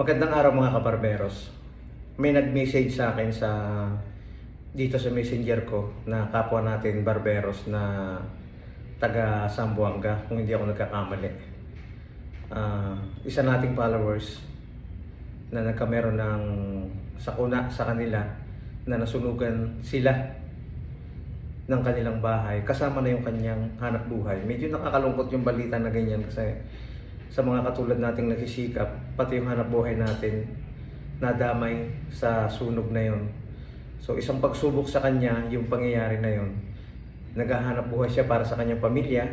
Magandang araw mga kabarberos. May nag-message sa akin sa dito sa messenger ko na kapwa natin barberos na taga Sambuanga kung hindi ako nagkakamali. Ah, isa nating followers na nagkameron ng sakuna sa kanila na nasunugan sila ng kanilang bahay kasama na yung kanyang hanap buhay. Medyo nakakalungkot yung balita na ganyan kasi sa mga katulad nating nagsisikap, pati yung hanap buhay natin nadamay sa sunog na yon. So isang pagsubok sa kanya yung pangyayari na yon. Naghahanap buhay siya para sa kanyang pamilya.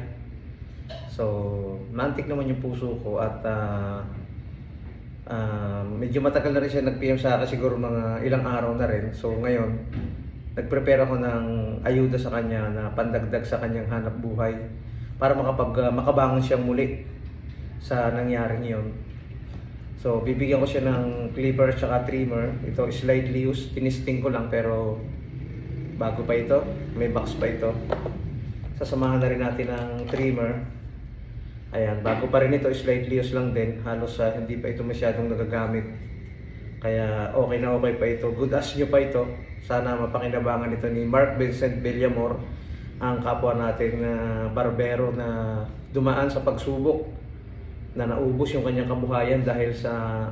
So mantik naman yung puso ko at ah, ah, medyo matagal na rin siya nag-PM sa akin siguro mga ilang araw na rin. So ngayon, nag-prepare ako ng ayuda sa kanya na pandagdag sa kanyang hanap buhay para makapag ah, makabangon siyang muli sa nangyaring yon. So, bibigyan ko siya ng clipper at trimmer. Ito, slightly used. Tinisting ko lang pero bago pa ito. May box pa ito. Sasamahan na rin natin ng trimmer. Ayan, bago pa rin ito, slightly used lang din. Halos ah, hindi pa ito masyadong nagagamit. Kaya okay na okay pa ito. Good as new pa ito. Sana mapakinabangan ito ni Mark Vincent Villamor, ang kapwa nating na barbero na dumaan sa pagsubok na naubos yung kanyang kabuhayan dahil sa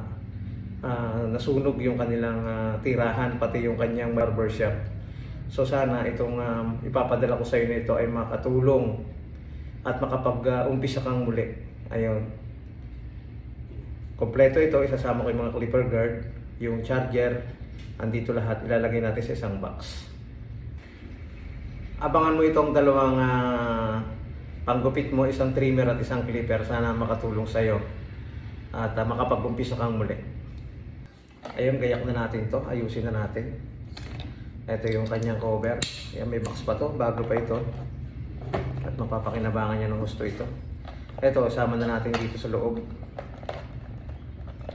ah, nasunog yung kanilang ah, tirahan pati yung kanyang barbershop. So sana itong um, ipapadala ko sa iyo nito ay makatulong at makapag-umpisa kang muli. Ayun. Kompleto ito, isasama ko yung mga clipper guard, yung charger, andito lahat, ilalagay natin sa isang box. Abangan mo itong dalawang ah, panggupit mo, isang trimmer at isang clipper. Sana makatulong sa'yo at ah, makapag-umpisa kang muli. Ayun, gayak na natin to. Ayusin na natin. Ito yung kanyang cover. Yan, may box pa to. Bago pa ito. At mapapakinabangan niya ng gusto ito. Ito, sama na natin dito sa loob.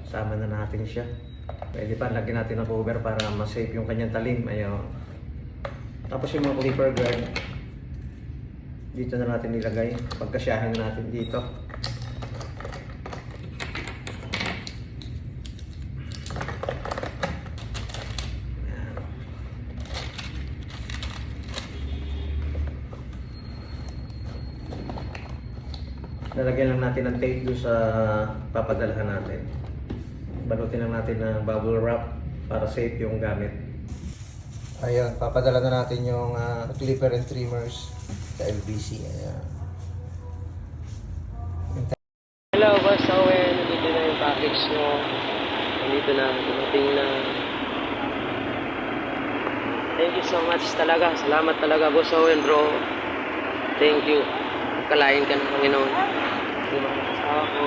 Sama na natin siya. Pwede pa, lagyan natin ng cover para ma-safe yung kanyang talim. Ayun. Tapos yung mga clipper guard, dito na natin nilagay. Pagkasyahin natin dito. Lalagyan lang natin ng tape doon sa papadalhan natin. Balutin lang natin ng bubble wrap para safe yung gamit. Ayan, papadala na natin yung ah, clipper and trimmers sa LBC. Ayan. Hello, Boss Owen. Nandito na yung package mo. Nandito na. Dumating na. Thank you so much talaga. Salamat talaga, Boss Owen, bro. Thank you. Kalain ka ng Panginoon. Mga kasama ko.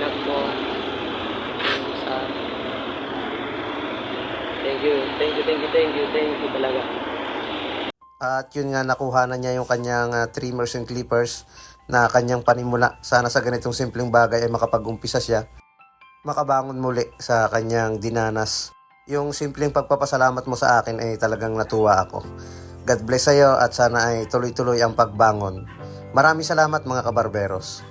Anak ko. Thank you. Thank you, thank you, thank you. Thank you talaga. At yun nga, nakuha na niya yung kanyang ah, trimmers and clippers na kanyang panimula. Sana sa ganitong simpleng bagay ay makapag-umpisa siya. Makabangon muli sa kanyang dinanas. Yung simpleng pagpapasalamat mo sa akin ay talagang natuwa ako. God bless sa'yo at sana ay tuloy-tuloy ang pagbangon. Maraming salamat mga kabarberos.